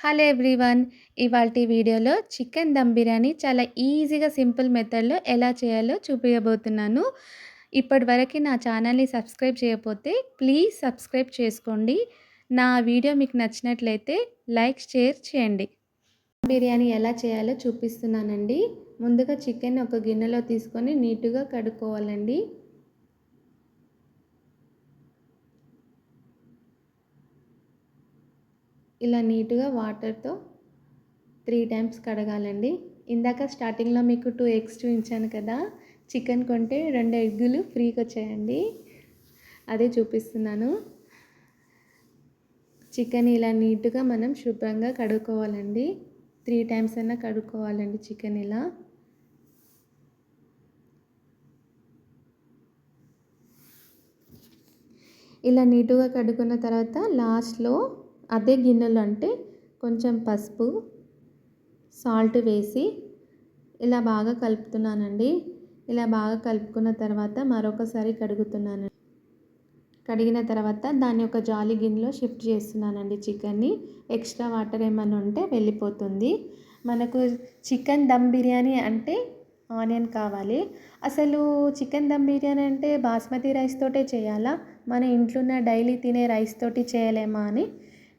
Hello everyone ఇవాళ వీడియోలో chicken dum biryani చాలా ఈజీగా సింపుల్ మెథడ్లో ఎలా చేయాలో చూపించబోతున్నాను ఇప్పటివరకు నా ఛానల్ని సబ్స్క్రైబ్ చేయకపోతే ప్లీజ్ సబ్స్క్రైబ్ చేసుకోండి. నా వీడియో మీకు నచ్చినట్లయితే లైక్ షేర్ చేయండి. బిర్యానీ ఎలా చేయాలో చూపిస్తున్నానండి. ముందుగా చికెన్ ఒక గిన్నెలో తీసుకొని నీట్గా కడుక్కోవాలండి. ఇలా నీట్గా వాటర్తో త్రీ టైమ్స్ కడగాలండి. ఇందాక స్టార్టింగ్లో మీకు టూ ఎగ్స్ చూపించాను కదా చికెన్ కొంటే రెండు ఎగ్గులు ఫ్రీగా వచ్చాయండి. అదే చూపిస్తున్నాను. చికెన్ ఇలా నీట్గా మనం శుభ్రంగా కడుక్కోవాలండి. త్రీ టైమ్స్ అయినా కడుక్కోవాలండి చికెన్ ఇలా. ఇలా నీట్గా కడుక్కున్న తర్వాత లాస్ట్లో అదే గిన్నెలో అంటే కొంచెం పసుపు సాల్ట్ వేసి ఇలా బాగా కలుపుతున్నానండి. ఇలా బాగా కలుపుకున్న తర్వాత మరొకసారి కడుగుతున్నాను. కడిగిన తర్వాత దాన్ని ఒక జాలి గిన్నెలో షిఫ్ట్ చేస్తున్నానండి చికెన్ని. ఎక్స్ట్రా వాటర్ ఏమైనా ఉంటే వెళ్ళిపోతుంది. మనకు చికెన్ దమ్ బిర్యానీ అంటే ఆనియన్ కావాలి. అసలు చికెన్ దమ్ బిర్యానీ అంటే బాస్మతి రైస్ తోటే చేయాలా? మన ఇంట్లో ఉన్న డైలీ తినే రైస్ తోటి చేయలేమా అని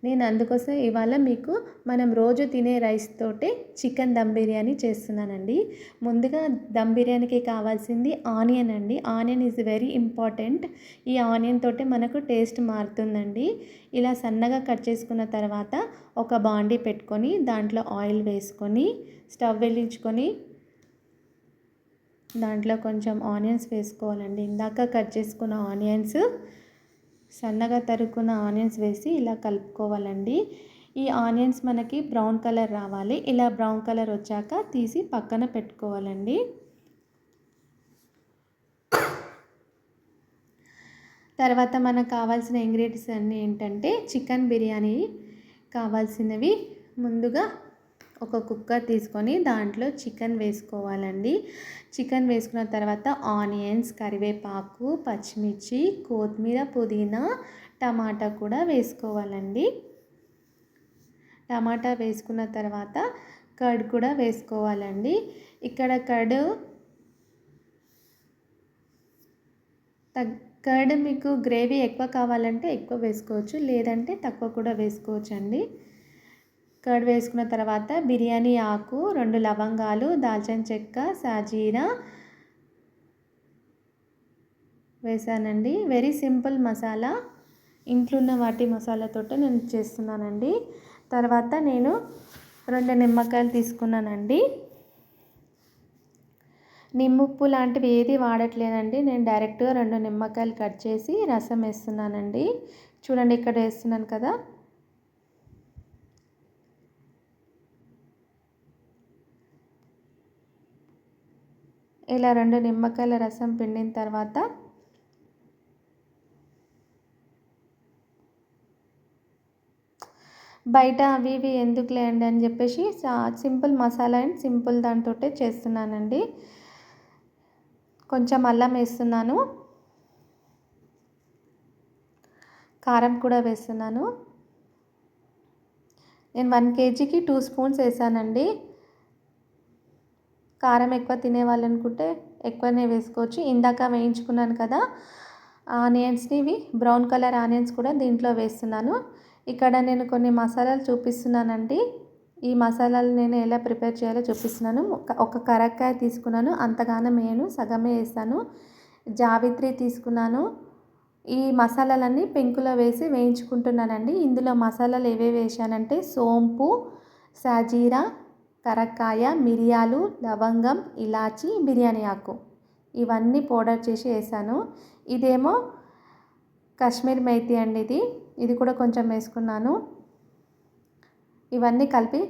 నేను అందుకోసం ఇవాళ మీకు మనం రోజు తినే రైస్ తోటే చికెన్ దమ్ బిర్యానీ చేస్తున్నానండి. ముందుగా దమ్ బిర్యానీకి కావాల్సింది ఆనియన్ అండి. Onion is very important. ఈ ఆనియన్ తోటే మనకు టేస్ట్ మారుతుందండి. ఇలా సన్నగా కట్ చేసుకున్న తర్వాత ఒక బాండీ పెట్టుకొని దాంట్లో ఆయిల్ వేసుకొని స్టవ్ వెలిగించుకొని దాంట్లో కొంచెం ఆనియన్స్ వేసుకోవాలండి. ఇందాక కట్ చేసుకున్న ఆనియన్స్ సన్నగా తరుక్కున్న ఆనియన్స్ వేసి ఇలా కలుపుకోవాలండి. ఈ ఆనియన్స్ మనకి బ్రౌన్ కలర్ రావాలి. ఇలా బ్రౌన్ కలర్ వచ్చాక తీసి పక్కన పెట్టుకోవాలండి. తర్వాత మనకు కావాల్సిన ఇంగ్రీడియంట్స్ అన్నీ ఏంటంటే చికెన్ బిర్యానీ కావాల్సినవి. ముందుగా ఒక కుక్కర్ తీసుకొని దాంట్లో చికెన్ వేసుకోవాలండి. చికెన్ వేసుకున్న తర్వాత ఆనియన్స్ కరివేపాకు పచ్చిమిర్చి కొత్తిమీర పుదీనా టమాటా కూడా వేసుకోవాలండి. టమాటా వేసుకున్న తర్వాత కర్డ్ కూడా వేసుకోవాలండి. ఇక్కడ కర్డ్ తగ్ కర్డ్ మీకు గ్రేవీ ఎక్కువ కావాలంటే ఎక్కువ వేసుకోవచ్చు లేదంటే తక్కువ కూడా వేసుకోవచ్చు అండి కర్డ్ వేసుకున్న తర్వాత బిర్యానీ ఆకు రెండు లవంగాలు దాల్చిన చెక్క సాజీరా వేసానండి. Very simple masala. ఇంట్లో ఉన్న వాటి మసాలాతో నేను చేస్తున్నానండి. తర్వాత నేను రెండు నిమ్మకాయలు తీసుకున్నానండి. నిమ్మప్పు లాంటివి ఏది వాడట్లేదండి. నేను డైరెక్ట్గా రెండు నిమ్మకాయలు కట్ చేసి రసం వేస్తున్నానండి. చూడండి ఇక్కడ వేస్తున్నాను కదా. ఇలా రెండు నిమ్మకాయల రసం పిండిన తర్వాత బయట అవి ఇవి ఎందుకు లేండి అని చెప్పేసి సింపుల్ మసాలా అండ్ సింపుల్ దాంతో చేస్తున్నానండి. కొంచెం అల్లం వేస్తున్నాను. కారం కూడా వేస్తున్నాను. నేను వన్ కేజీకి టూ స్పూన్స్ వేసానండి. కారం ఎక్కువ తినే వాళ్ళు అనుకుంటే ఎక్కువనే వేసుకోవచ్చు. ఇందాక వేయించుకున్నాను కదా ఆనియన్స్ని ఇవి బ్రౌన్ కలర్ ఆనియన్స్ కూడా దీంట్లో వేస్తున్నాను. ఇక్కడ నేను కొన్ని మసాలాలు చూపిస్తున్నానండి. ఈ మసాలాలు నేను ఎలా ప్రిపేర్ చేయాలో చూపిస్తున్నాను. ఒక కరక్కాయ తీసుకున్నాను అంతగానం వేయను సగమే వేస్తాను. జావిత్రి తీసుకున్నాను. ఈ మసాలాలన్నీ పెంకులో వేసి వేయించుకుంటున్నానండి. ఇందులో మసాలాలు ఏవేవి వేసానంటే సోంపు సాజీరా కరక్కాయ మిరియాలు లవంగం ఇలాచి బిర్యానీ ఆకు. ఇవన్నీ పౌడర్ చేసి వేసాను. ఇదేమో కాశ్మీర్ మైతి అండి ఇది. ఇది కూడా కొంచెం వేసుకున్నాను. ఇవన్నీ కలిపి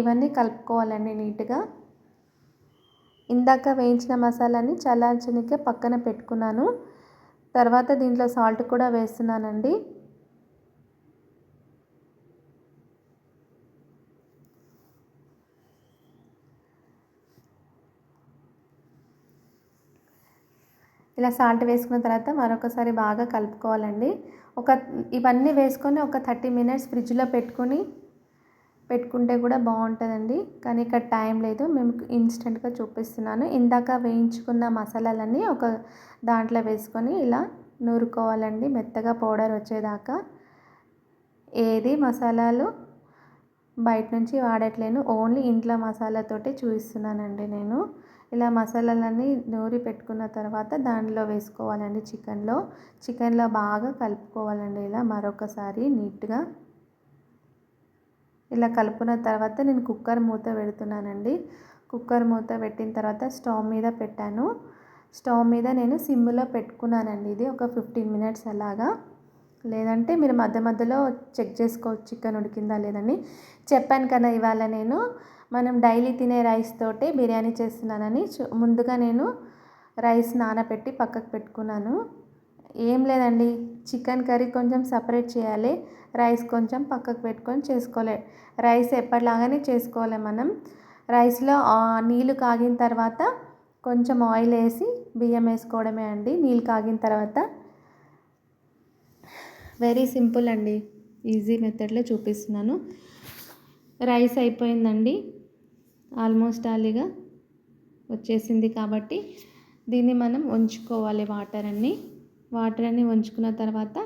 ఇవన్నీ కలుపుకోవాలండి నీట్గా. ఇందాక వేయించిన మసాలాని చల్లార్చనికే పక్కన పెట్టుకున్నాను. తర్వాత దీంట్లో సాల్ట్ కూడా వేస్తున్నానండి. ఇలా సాల్ట్ వేసుకున్న తర్వాత మరొకసారి బాగా కలుపుకోవాలండి. ఒక ఇవన్నీ వేసుకొని ఒక థర్టీ మినిట్స్ ఫ్రిడ్జ్లో పెట్టుకొని పెట్టుకుంటే కూడా బాగుంటుందండి. కానీ ఇక్కడ టైం లేదు మేము ఇన్స్టెంట్గా చూపిస్తున్నాను. ఇందాక వేయించుకున్న మసాలాలన్నీ ఒక దాంట్లో వేసుకొని ఇలా నూరుకోవాలండి. మెత్తగా పౌడర్ వచ్చేదాకా. ఏది మసాలాలు బయట నుంచి వాడట్లేను. ఓన్లీ ఇంట్లో మసాలాతోటి చూపిస్తున్నానండి నేను. ఇలా మసాలాలన్నీ నూరి పెట్టుకున్న తర్వాత దానిలో వేసుకోవాలండి చికెన్లో. చికెన్లో బాగా కలుపుకోవాలండి ఇలా మరొకసారి నీట్గా. ఇలా కలుపుకున్న తర్వాత నేను కుక్కర్ మూత పెడుతున్నానండి. కుక్కర్ మూత పెట్టిన తర్వాత స్టవ్ మీద పెట్టాను. స్టవ్ మీద నేను సిమ్లో పెట్టుకున్నానండి. ఇది ఒక ఫిఫ్టీన్ మినిట్స్ అలాగా. లేదంటే మీరు మధ్య మధ్యలో చెక్ చేసుకోవచ్చు చికెన్ ఉడికిందా లేదని చెప్పాను కదా ఇవాళ నేను. మనం డైలీ తినే రైస్ తోటే బిర్యానీ చేస్తున్నానని ముందుగా నేను రైస్ నానబెట్టి పక్కకు పెట్టుకున్నాను. ఏం లేదండి చికెన్ కర్రీ కొంచెం సపరేట్ చేయాలి రైస్ కొంచెం పక్కకు పెట్టుకొని చేసుకోవాలి రైస్ ఎప్పటిలాగానే చేసుకోవాలి మనం. రైస్లో నీళ్ళు కాగిన తర్వాత కొంచెం ఆయిల్ వేసి బియ్యం వేసుకోవడమే అండి. నీళ్ళు కాగిన తర్వాత వెరీ సింపుల్ అండి. ఈజీ మెథడ్లో చూపిస్తున్నాను. రైస్ అయిపోయిందండి. ఆల్మోస్ట్ ఆలీగా వచ్చేసింది కాబట్టి దీన్ని మనం ఉంచుకోవాలి వాటర్ అన్నీ. వాటర్ అన్నీ ఉంచుకున్న తర్వాత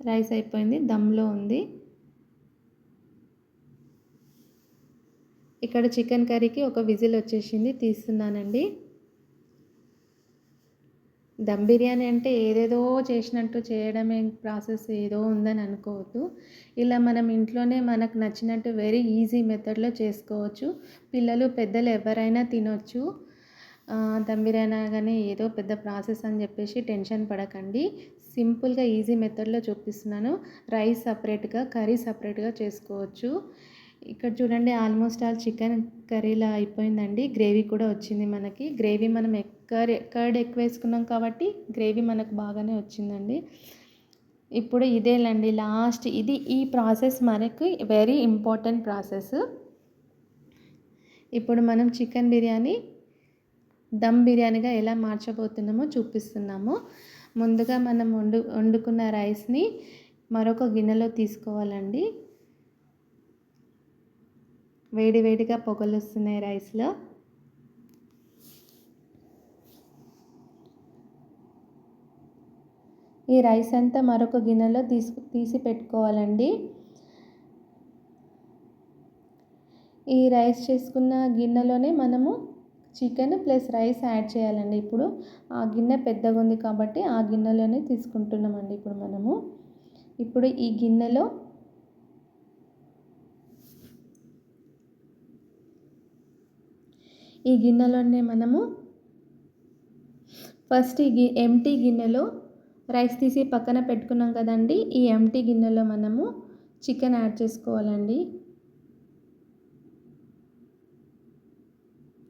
రైస్ అయిపోయింది దమ్లో ఉంది. ఇక్కడ చికెన్ కర్రీకి ఒక విజిల్ వచ్చేసింది తీస్తున్నానండి. దమ్ బిర్యానీ అంటే ఏదేదో చేసినట్టు చేయడమే ప్రాసెస్ ఏదో ఉందని అనుకోవద్దు. ఇలా మనం ఇంట్లోనే మనకు నచ్చినట్టు వెరీ ఈజీ మెథడ్లో చేసుకోవచ్చు. పిల్లలు పెద్దలు ఎవరైనా తినొచ్చు. దమ్ బిర్యానీ కానీ ఏదో పెద్ద ప్రాసెస్ అని చెప్పేసి టెన్షన్ పడకండి. సింపుల్గా ఈజీ మెథడ్లో చూపిస్తున్నాను. రైస్ సపరేట్గా కర్రీ సపరేట్గా చేసుకోవచ్చు. ఇక్కడ చూడండి ఆల్మోస్ట్ ఆల్ చికెన్ కర్రీలా అయిపోయిందండి. గ్రేవీ కూడా వచ్చింది మనకి. గ్రేవీ మనం కర్రీ కర్డ్ ఎక్కువ వేసుకున్నాం కాబట్టి గ్రేవీ మనకు బాగానే వచ్చిందండి. ఇప్పుడు ఇదేలండి లాస్ట్. ఇది ఈ ప్రాసెస్ మనకి వెరీ ఇంపార్టెంట్ ప్రాసెస్. ఇప్పుడు మనం చికెన్ బిర్యానీ దమ్ బిర్యానీగా ఎలా మార్చబోతున్నామో చూపిస్తున్నాము. ముందుగా మనం వండు వండుకున్న రైస్ని మరొక గిన్నెలో తీసుకోవాలండి. వేడి వేడిగా పొగలు వస్తున్నాయి రైస్లో. ఈ రైస్ అంతా మరొక గిన్నెలో తీసు తీసి పెట్టుకోవాలండి. ఈ రైస్ చేసుకున్న గిన్నెలోనే మనము చికెన్ ప్లస్ రైస్ యాడ్ చేయాలండి. ఇప్పుడు ఆ గిన్నె పెద్దగా ఉంది కాబట్టి ఆ గిన్నెలోనే తీసుకుంటున్నామండి ఇప్పుడు మనము. ఇప్పుడు ఈ గిన్నెలో ఈ గిన్నెలోనే మనము ఫస్ట్ ఈ గి ఎంటీ గిన్నెలో రైస్ తీసి పక్కన పెట్టుకున్నాం కదండి. ఈ ఎంటీ గిన్నెలో మనము చికెన్ యాడ్ చేసుకోవాలండి.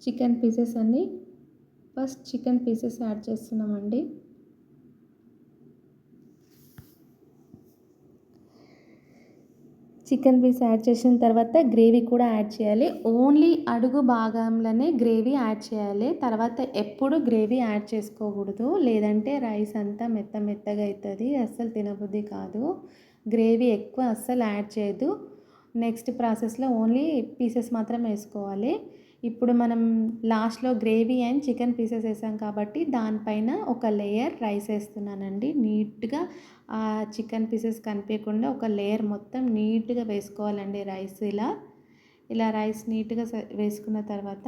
చికెన్ పీసెస్ అన్నీ ఫస్ట్ చికెన్ పీసెస్ యాడ్ చేస్తున్నామండి. చికెన్ పీస్ యాడ్ చేసిన తర్వాత గ్రేవీ కూడా యాడ్ చేయాలి. ఓన్లీ అడుగు భాగంలోనే గ్రేవీ యాడ్ చేయాలి. తర్వాత ఎప్పుడు గ్రేవీ యాడ్ చేసుకోకూడదు. లేదంటే రైస్ అంతా మెత్త మెత్తగా అవుతుంది అస్సలు తినబుద్ధి కాదు. గ్రేవీ ఎక్కువ అస్సలు యాడ్ చేయదు నెక్స్ట్ ప్రాసెస్లో ఓన్లీ పీసెస్ మాత్రం వేసుకోవాలి. ఇప్పుడు మనం లాస్ట్లో గ్రేవీ అండ్ చికెన్ పీసెస్ వేసాం కాబట్టి దానిపైన ఒక లేయర్ రైస్ వేస్తున్నానండి. నీట్గా ఆ చికెన్ పీసెస్ కనిపించకుండా ఒక లేయర్ మొత్తం నీట్గా వేసుకోవాలండి రైస్ ఇలా. ఇలా రైస్ నీట్గా వేసుకున్న తర్వాత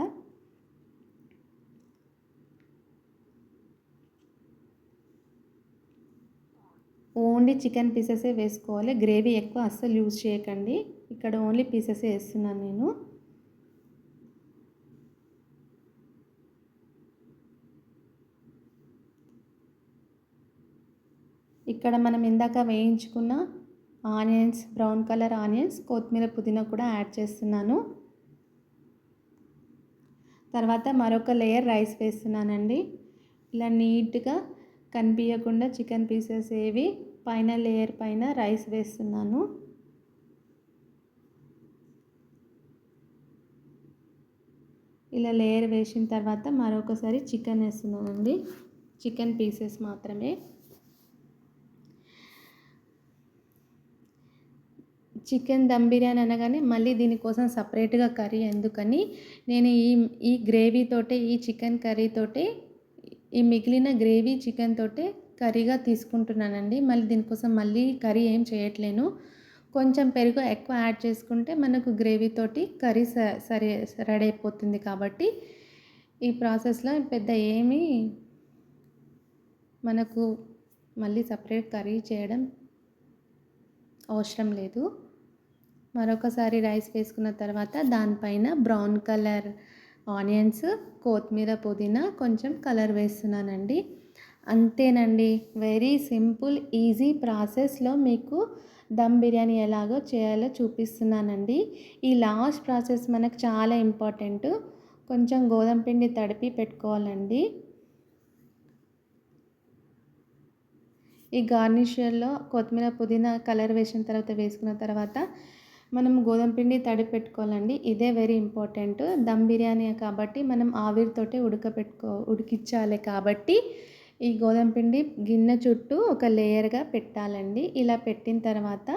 ఓన్లీ చికెన్ పీసెసే వేసుకోవాలి. గ్రేవీ ఎక్కువ అస్సలు యూజ్ చేయకండి. ఇక్కడ ఓన్లీ పీసెసే వేస్తున్నాను నేను. ఇక్కడ మనం ఇందాక వేయించుకున్న ఆనియన్స్ బ్రౌన్ కలర్ ఆనియన్స్ కొత్తిమీర పుదీనా కూడా యాడ్ చేస్తున్నాను. తర్వాత మరొక లేయర్ రైస్ వేస్తున్నానండి. ఇలా నీట్గా కనిపించకుండా చికెన్ పీసెస్ ఏవి పైన లేయర్ పైన రైస్ వేస్తున్నాను. ఇలా లేయర్ వేసిన తర్వాత మరొకసారి చికెన్ వేస్తున్నానండి. చికెన్ పీసెస్ మాత్రమే. చికెన్ దమ్ బిర్యానీ అనగానే మళ్ళీ దీనికోసం సపరేట్గా కర్రీ ఎందుకని నేను ఈ ఈ గ్రేవీతోటే ఈ చికెన్ కర్రీతోటే ఈ మిగిలిన గ్రేవీ చికెన్ తోటే కర్రీగా తీసుకుంటున్నానండి. మళ్ళీ దీనికోసం మళ్ళీ కర్రీ ఏం చేయట్లేను. కొంచెం పెరుగు ఎక్కువ యాడ్ చేసుకుంటే మనకు గ్రేవీతోటి కర్రీ సరే రెడీ అయిపోతుంది కాబట్టి ఈ ప్రాసెస్లో పెద్ద ఏమీ మనకు మళ్ళీ సపరేట్ కర్రీ చేయడం అవసరం లేదు. మరొకసారి రైస్ వేసుకున్న తర్వాత దానిపైన బ్రౌన్ కలర్ ఆనియన్స్ కొత్తిమీర పుదీనా కొంచెం కలర్ వేస్తున్నానండి. అంతేనండి వెరీ సింపుల్ ఈజీ ప్రాసెస్లో మీకు దమ్ బిర్యానీ ఎలాగో చేయాలో చూపిస్తున్నానండి. ఈ లాస్ట్ ప్రాసెస్ మనకు చాలా ఇంపార్టెంట్. కొంచెం గోధుమ పిండి తడిపి పెట్టుకోవాలండి. ఈ గార్నిషర్లో కొత్తిమీర పుదీనా కలర్ వేసిన తర్వాత వేసుకున్న తర్వాత మనం గోధుమ పిండి తడి పెట్టుకోవాలండి. ఇదే వెరీ ఇంపార్టెంట్. దమ్ బిర్యానీ కాబట్టి మనం ఆవిరితోటే ఉడకపెట్టుకో ఉడికించాలి కాబట్టి ఈ గోధుమ పిండి గిన్నె చుట్టూ ఒక లేయర్గా పెట్టాలండి. ఇలా పెట్టిన తర్వాత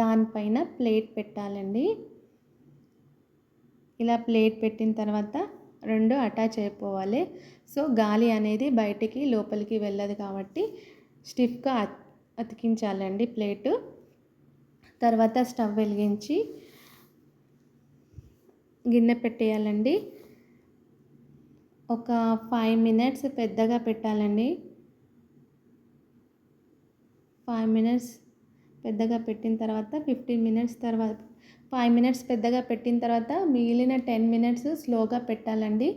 దానిపైన ప్లేట్ పెట్టాలండి. ఇలా ప్లేట్ పెట్టిన తర్వాత రెండు అటాచ్ అయిపోవాలి. సో గాలి అనేది బయటికి లోపలికి వెళ్ళదు కాబట్టి స్టిఫ్గా అతికించాలండి ప్లేటు. తర్వాత స్టవ్ వెలిగించి గిన్నె పెట్టేయాలండి. ఒక ఫైవ్ మినిట్స్ పెద్దగా పెట్టాలండి. ఫైవ్ మినిట్స్ పెద్దగా పెట్టిన తర్వాత ఫిఫ్టీన్ మినిట్స్ తర్వాత ఫైవ్ మినిట్స్ పెద్దగా పెట్టిన తర్వాత మిగిలిన టెన్ మినిట్స్ స్లోగా పెట్టాలండి.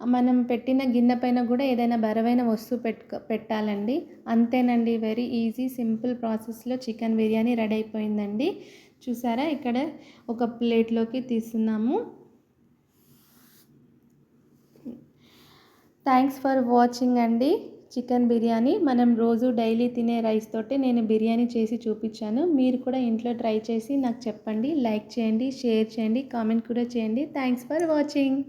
మనం పెట్టిన గిన్నె పైన కూడా ఏదైనా బరువైన వస్తువు పెట్టుకో పెట్టాలండి. అంతేనండి వెరీ ఈజీ సింపుల్ ప్రాసెస్లో చికెన్ బిర్యానీ రెడీ అయిపోయిందండి. చూసారా? ఇక్కడ ఒక ప్లేట్లోకి తీస్తున్నాము. థ్యాంక్స్ ఫర్ వాచింగ్ అండి. చికెన్ బిర్యానీ. మనం రోజు డైలీ తినే రైస్ తోటి నేను బిర్యానీ చేసి చూపించాను. మీరు కూడా ఇంట్లో ట్రై చేసి నాకు చెప్పండి. లైక్ చేయండి షేర్ చేయండి కామెంట్ కూడా చేయండి. Thanks for watching